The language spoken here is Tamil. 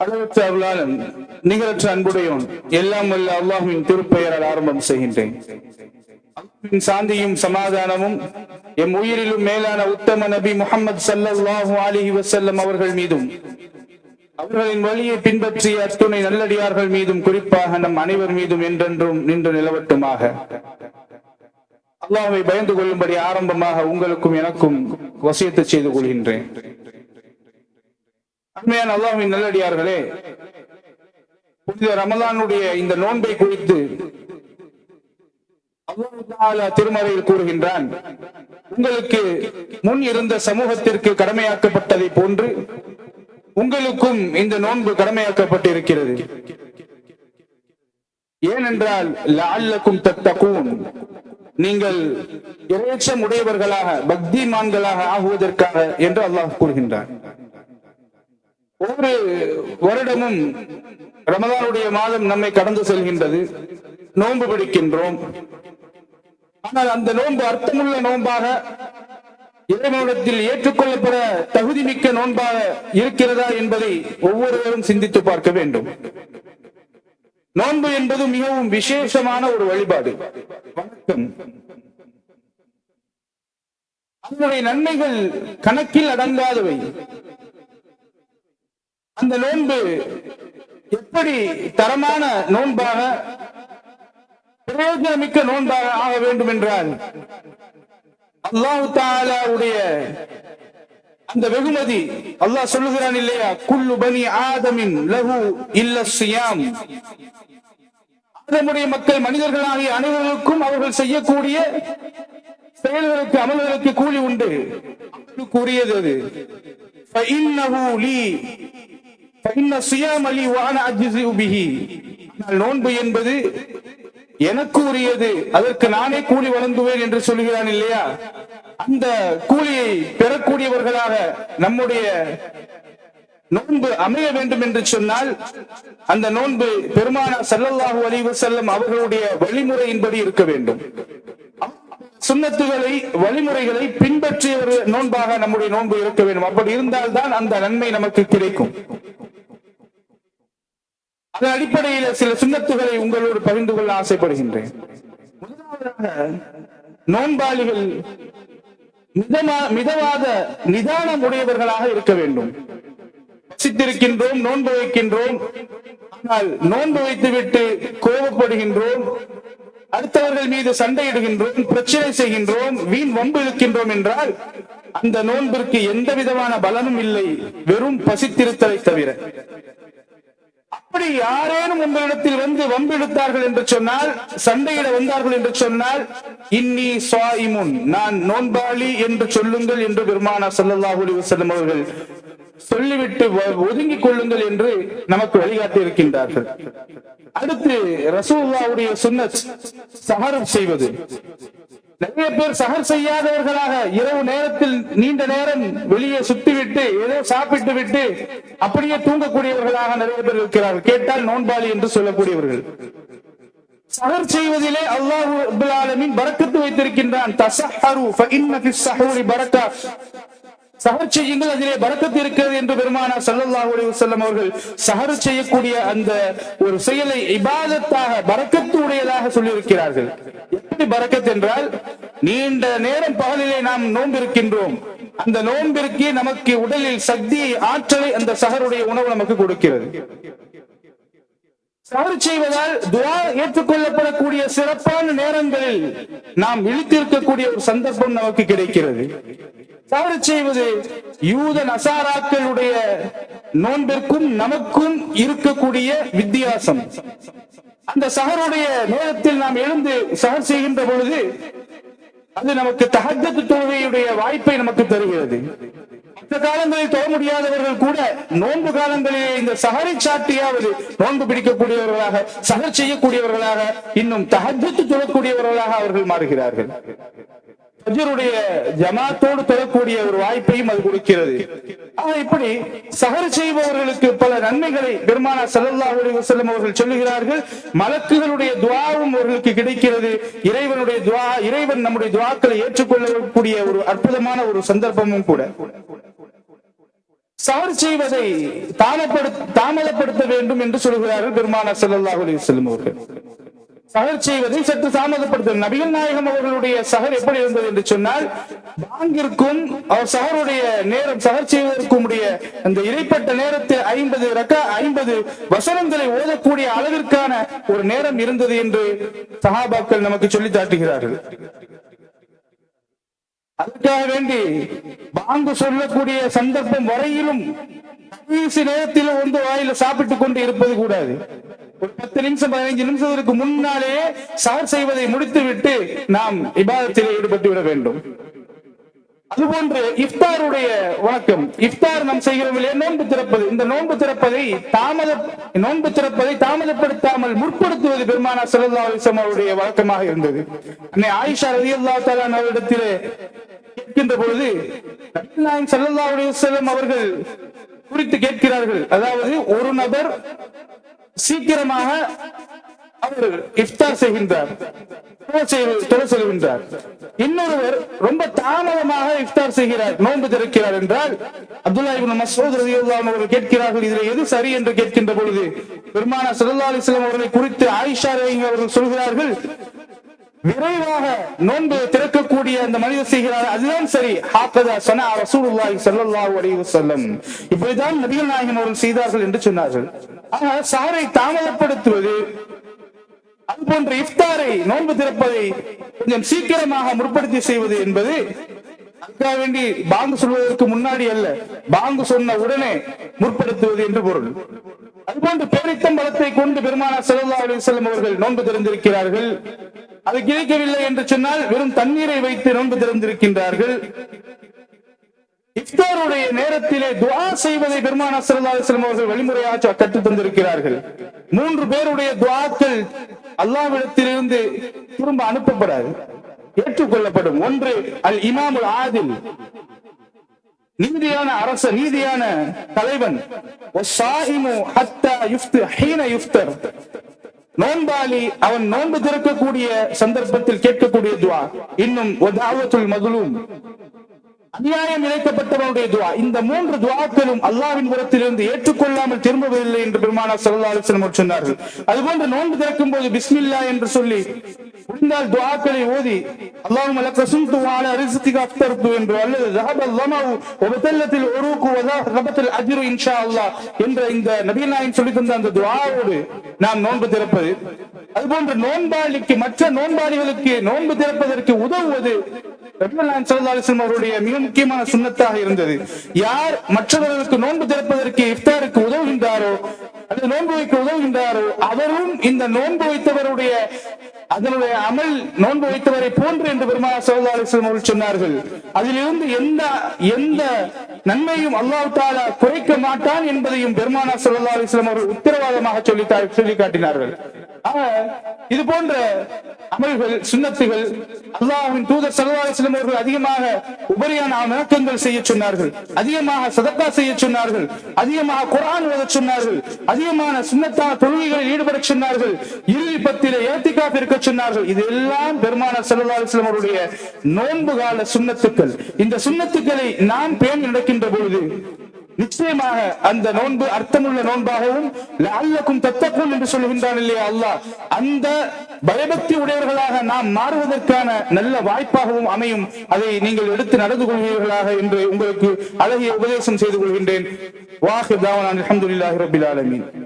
அளவற்ற அருளாளன் நிகரற்ற அன்புடையோன் எல்லாம் வல்ல அல்லாஹுவின் திருப்பெயரால் ஆரம்பம் செய்கின்றேன். சாந்தியும் சமாதானமும் எம் உயிரிலும் மேலான உத்தம நபி முகமது சல்லாஹு அலிஹி வசல்லம் அவர்கள் மீதும் அவர்களின் வழியை பின்பற்றிய அத்துணை நல்லடியார்கள் மீதும் குறிப்பாக நம் அனைவர் மீதும் என்றென்றும் நின்று நிலவட்டுமாக. அல்லாஹை பயந்து கொள்ளும்படி ஆரம்பமாக உங்களுக்கும் எனக்கும் வசியத்து செய்து கொள்கின்றேன். அண்மையான அல்லாஹ்வின் நல்லடியார்களே புனித ரமலானுடைய இந்த நோன்பை குறித்து திருமறையில் கூறுகின்றான். உங்களுக்கு முன் இருந்த சமூகத்திற்கு கடமையாக்கப்பட்டதை போன்று உங்களுக்கும் இந்த நோன்பு கடமையாக்கப்பட்டிருக்கிறது. ஏனென்றால் லஅல்லக்கும் தத்தகூன். நீங்கள் இறைச்சம் உடையவர்களாக பக்திமான்களாக ஆகுவதற்காக என்று அல்லாஹ் கூறுகின்றான். ஒவ்வொரு வருடமும் ரமதானுடைய மாதம் நம்மை கடந்து செல்கின்றது. நோன்பு பிடிக்கின்றோம். ஆனால் அந்த நோன்பு அர்த்தமுள்ள நோன்பாக இறைவனிடத்தில் ஏற்றுக்கொள்ளப்பட தகுதி மிக்க நோன்பாக இருக்கிறதா என்பதை ஒவ்வொருவரும் சிந்தித்து பார்க்க வேண்டும். நோன்பு என்பது மிகவும் விசேஷமான ஒரு வழிபாடு. வணக்கம். அதனுடைய நன்மைகள் கணக்கில் அடங்காதவை. அந்த நோன்பு எப்படி தரமான நோன்பாக பிரயோஜனமிக்க நோன்பாக ஆக வேண்டும் என்றால் அல்லாஹு தாலாவுடைய அந்த வெகுமதி அல்லாஹ் சொல்லுகிறான் இல்லையா? குல்லு பனி ஆதமின் லகு இல்ல சியாம் அதனுடைய மக்கள் மனிதர்களாகிய அனைவருக்கும் அவர்கள் செய்யக்கூடிய செயல்களுக்கு அமல்களுக்கு கூலி உண்டு. கூறியது அது. நோன்பு என்பது எனக்கு உரியது அதற்கு நானே கூலி வழங்குவேன் என்று சொல்கிறான் இல்லையா? அந்த கூலியை பெறக்கூடியவர்களாக நம்முடைய நோன்பு அமைய வேண்டும் என்று சொன்னால் அந்த நோன்பு பெருமானா ஸல்லல்லாஹு வழிவு செல்லும் அவர்களுடைய வழிமுறையின்படி இருக்க வேண்டும். சுண்ணத்துகளை வழிமுறைகளை பின்பற்றிய ஒரு நோன்பாக நம்முடைய நோன்பு இருக்க வேண்டும். அப்படி இருந்தால்தான் அந்த நன்மை நமக்கு கிடைக்கும். அதன் அடிப்படையில் சில சுண்ணத்துகளை உங்களோடு பகிர்ந்து கொள்ள ஆசைப்படுகின்றேன். முதலாவதாக நோன்பாளிகள் மிதவாத நிதானம் உடையவர்களாக இருக்க வேண்டும். சித்திருக்கின்றோம் நோன்பு வைக்கின்றோம் ஆனால் நோன்பு வைத்துவிட்டு கோபப்படுகின்றோம் அடுத்தவர்கள் மீது சண்டையிடுகின்றோம் பிரச்சனை செய்கின்றோம் வீண் வம்பு இழுக்கின்றோம் என்றால் அந்த நோன்பிற்கு எந்த விதமான பலனும் இல்லை வெறும் பசித்திருத்தலை தவிர. அப்படி யாரேனும் உங்களிடத்தில் வந்து வம்பிழுத்தார்கள் என்று சொன்னால் சண்டையிட வந்தார்கள் என்று சொன்னால் இன்னி சுவாயிமுன் நான் நோன்பாளி என்று சொல்லுங்கள் என்று பெருமானா ஸல்லல்லாஹு அலைஹி அவர்கள் சொல்லிவிட்டு வ- ஒதுங்கிக் கொள்ளுங்கள் என்று நமக்கு வழிகாட்டி இருக்கின்றார்கள். அடுத்து ரசூல்லாவுடைய சுன்னத் சமரம் செய்வது. நிறைய பேர் சகர் செய்யாதவர்களாக இரவு நேரத்தில் நீண்ட நேரம் வெளியே சுத்திவிட்டு ஏதோ சாப்பிட்டு விட்டு அப்படியே தூங்கக்கூடியவர்களாக நிறைய பேர் இருக்கிறார்கள். கேட்டால் நோன்பாளி என்று சொல்லக்கூடியவர்கள். சகர் செய்வதிலே அல்லாஹ் ரப்பல் பரக்கத்து வைத்திருக்கின்றான். தஸஹரு சஹர் செய்யுங்கள் அதிலே பரக்கத்து இருக்கிறது என்று பெருமானா சல்லல்லாஹ் அலைஹி அவர்கள் சஹர் செய்யக்கூடிய அந்த ஒரு செயலை இபாதத்தாக பரக்கத்து உடையதாக சொல்லியிருக்கிறார்கள். எப்படி பரக்கத் என்றால் நீண்ட நேரம் பகலிலே நாம் நோம்பிருக்கின்றோம் அந்த நோம்பிற்கு நமக்கு உடலில் சக்தியை ஆற்றலை அந்த சஹருடைய உணவு நமக்கு கொடுக்கிறது. தவறு செய்வதால் துவா ஏற்றுக்கொள்ளப்படக்கூடிய சிறப்பான நேரங்களில் நாம் இழுத்திருக்கக்கூடிய ஒரு சந்தர்ப்பம் நமக்கு கிடைக்கிறது. தவறு செய்வது யூத நசாராக்களுடைய நோன்பிற்கும் நமக்கும் இருக்கக்கூடிய வித்தியாசம். அந்த சகருடைய நேரத்தில் நாம் எழுந்து சகர் செய்கின்ற பொழுது அது நமக்கு தஹஜத்து தொழுகையுடைய வாய்ப்பை நமக்கு தருகிறது. மற்ற காலங்களில் தொழ முடியாதவர்கள் கூட நோன்பு காலங்களிலே இந்த சகரை சாட்டியாவது நோன்பு பிடிக்கக்கூடியவர்களாக சகர் செய்யக்கூடியவர்களாக இன்னும் தஹஜத்து தொழக்கூடியவர்களாக அவர்கள் மாறுகிறார்கள். ஃபஜ்ருடைய ஜமாத்தோடு தொழக்கூடிய ஒரு வாய்ப்பையும் அது கொடுக்கிறது. ஆக இப்படி சகர் செய்பவர்களுக்கு பல நன்மைகளை பெருமானா சல்லா அலைஹி வஸல்லம் அவர்கள் சொல்லுகிறார்கள். மலக்குகளுடைய துவாவும் அவர்களுக்கு கிடைக்கிறது. இறைவனுடைய துவா இறைவன் நம்முடைய துவாக்களை ஏற்றுக்கொள்ளக்கூடிய ஒரு அற்புதமான ஒரு சந்தர்ப்பமும் கூட. சவர் செய்வதை தாமப்படுத்த தாமதப்படுத்த வேண்டும் என்று சொல்கிறார்கள் பெருமானா ஸல்லல்லாஹு அலைஹி வஸல்லம் அவர்கள். சகர் செய்வதை சற்று தாமதப்படுத்த நபிகள் நாயகம் அவர்களுடைய சகர் எப்படி இருந்தது என்று சொன்னால் பாங்கிற்கும் அவர் சகருடைய நேரம் சகர் செய்வதற்கும் உடைய அந்த இடைப்பட்ட நேரத்தில் ஐம்பது ரக்க ஐம்பது வசனங்களை ஓதக்கூடிய அளவிற்கான ஒரு நேரம் இருந்தது என்று சஹாபாக்கள் நமக்கு சொல்லி தாட்டுகிறார்கள். அதுக்காக வேண்டி பாங்கு சொல்லக்கூடிய சந்தர்ப்பம் வரையிலும் கடைசி நேரத்தில் வந்து வாயில சாப்பிட்டுக் கொண்டு இருப்பது கூடாது. ஒரு பத்து நிமிஷம் பதினைஞ்சு நிமிஷத்திற்கு முன்னாலே சார் செய்வதை முடித்துவிட்டு நாம் இபாதத்தில் ஈடுபட்டு விட வேண்டும். அதுபோன்று இஃப்தாருடைய வணக்கம். இஃப்தார் நாம் செய்கிறோம் இல்லையா நோன்பு திறப்பது. இந்த நோன்பு திறப்பதை தாமத நோன்பு திறப்பதை தாமதப்படுத்தாமல் முற்படுத்துவது பெருமானா ஸல்லல்லாஹு அலிசம் அவருடைய வழக்கமாக இருந்தது. அன்னை ஆயிஷா ரலியல்லாஹு தஆலா அவரிடத்தில் கேட்கின்ற பொழுது நபிகள் நாயகம் ஸல்லல்லாஹு அவர்கள் குறித்து கேட்கிறார்கள். அதாவது ஒரு நபர் சீக்கிரமாக அவர் இஃப்தார் செய்கின்றார். தொழ செல்கின்றார். இன்னொருவர் ரொம்ப தாமதமாக இஃப்தார் செய்கிறார். நோன்பு திறக்கிறார் என்றால் அப்துல்லா இபின் மசூத் ரலியல்லாஹு அவர்கள் கேட்கிறார்கள் இதில் எது சரி? என்று கேட்கின்ற பொழுது பெருமான ஸல்லல்லாஹு அலிஸ்லாம் அவர்களை குறித்து ஆயிஷா ரலியல்லாஹு அவர்கள் சொல்கிறார்கள் விரைவாக நோன்பு திறக்கக்கூடிய அந்த மனிதர் செய்கிறார். அதுதான் சரி. ஹாப்பதா சனா ரசூலுல்லாஹி ஸல்லல்லாஹு அலைஹி வஸல்லம். இப்படிதான் நபிகள் நாயகம் அவர்கள் செய்தார்கள் என்று சொன்னார்கள். ஆக சாரை தாமதப்படுத்துவது அது போன்ற இஃப்தாரை நோன்பு திறப்பதை கொஞ்சம் சீக்கிரமாக முற்படுத்தி செய்வது என்பது அதுக்காக வேண்டி பாங்கு சொல்வதற்கு முன்னாடி அல்ல பாங்கு சொன்ன உடனே முற்படுத்துவது என்று பொருள். அதுபோன்று பேரித்தம் பலத்தை கொண்டு பெருமானார் ஸல்லல்லாஹு அலைஹி அவர்கள் நோன்பு திறந்திருக்கிறார்கள். அது கிடைக்கவில்லை என்று சொன்னால் வெறும் தண்ணீரை வைத்து நோன்பு திறந்திருக்கின்றார்கள். இஃப்தாருடைய நேரத்திலே துவா செய்வதை பெருமான ஸல்லல்லாஹு அலைஹி அவர்கள் வழிமுறையாக கற்றுத் தந்திருக்கிறார்கள். மூன்று பேருடைய துவாக்கள் அல்லாவிடத்திலிருந்து திரும்ப அனுப்பப்படாது. ஏற்றுக்கொள்ளப்படும். ஒன்று அல் இமாமுல் ஆதில். நீதியான அரச நீதியான தலைவன். ஹத்தா நோன்பாளி அவன் நோன்பு திறக்கக்கூடிய சந்தர்ப்பத்தில் கேட்கக்கூடிய துவா. இன்னும் வதாவத்துல் அநியாயம் இணைக்கப்பட்டவருடைய துவா. இந்த மூன்று துவாக்களும் அல்லாவின் புறத்திலிருந்து ஏற்றுக்கொள்ளாமல் திரும்பவில்லை என்று பெருமானார் சல்லா அலிஸ்லம் சொன்னார்கள். அதுபோன்று நோன்பு திறக்கும் போது பிஸ்மில்லா என்று சொல்லி முடிந்தால் துவாக்களை ஓதி அல்லாஹும் அலக்கசும் துவான அரிசத்திக்கு அப்தர்ப்பு என்று அல்லது ரஹப் அல்லமாவு ஒபத்தல்லத்தில் ஒருக்கு வதா ரபத்தில் அஜிரு இன்ஷா அல்லா என்ற இந்த நபிநாயன் சொல்லி தந்த அந்த துவாவோடு நாம் நோன்பு திறப்பது. அதுபோன்று நோன்பாளிக்கு மற்ற நோன்பாளிகளுக்கு நோன்பு திறப்பதற்கு உதவுவது அவருடைய மிக முக்கியமான சுண்ணத்தாக இருந்தது. யார் மற்றவர்களுக்கு நோன்பு திறப்பதற்கு இஃப்தாருக்கு உதவுகின்றாரோ அல்லது நோன்பு வைக்க உதவுகின்றாரோ அவரும் இந்த நோன்பு வைத்தவருடைய அதனுடைய அமல் நோன்பு வைத்தவரை போன்று என்று பெருமாள் ஸல்லல்லாஹு அலைஹி அவர்கள் சொன்னார்கள். அதிலிருந்து எந்த எந்த நன்மையும் அல்லாஹ் தாலா குறைக்க மாட்டான் என்பதையும் பெருமானா ஸல்லல்லாஹு அலிஸ்லாம் அவர்கள் உத்தரவாதமாக சொல்லி சொல்லி காட்டினார்கள் இது போன்ற அமல்கள் சுன்னத்துகள் அல்லாஹின் தூதர் ஸல்லல்லாஹு அலைஹி அவர்கள் அதிகமாக உபரியான வணக்கங்கள் செய்ய சொன்னார்கள். அதிகமாக சதக்கா செய்ய சொன்னார்கள். அதிகமாக குரான் ஓத சொன்னார்கள். அதிகமான சுண்ணத்தான தொழுகைகளில் ஈடுபட சொன்னார்கள். இறுதி பத்தில ஏத்திக்காப் இருக்க சொன்னார்கள். இது எல்லாம் பெருமானார் ஸல்லல்லாஹு அலைஹி அவருடைய நோன்பு கால சுன்னத்துக்கள் இந்த சுன்னத்துக்களை நாம் பேணி நடக்கின்ற பொழுது நிச்சயமாக அந்த நோன்பு அர்த்தமுள்ள நோன்பாகவும் அல்லக்கும் தத்தக்கும் என்று சொல்லுகின்றான் இல்லையா அல்லாஹ். அந்த பயபக்தி உடையவர்களாக நாம் மாறுவதற்கான நல்ல வாய்ப்பாகவும் அமையும். அதை நீங்கள் எடுத்து நடந்து கொள்வீர்களாக என்று உங்களுக்கு அழகிய உபதேசம் செய்து கொள்கின்றேன். வாஹிர் தாவனான் அல்ஹம்துலில்லாஹி ஆலமீன்.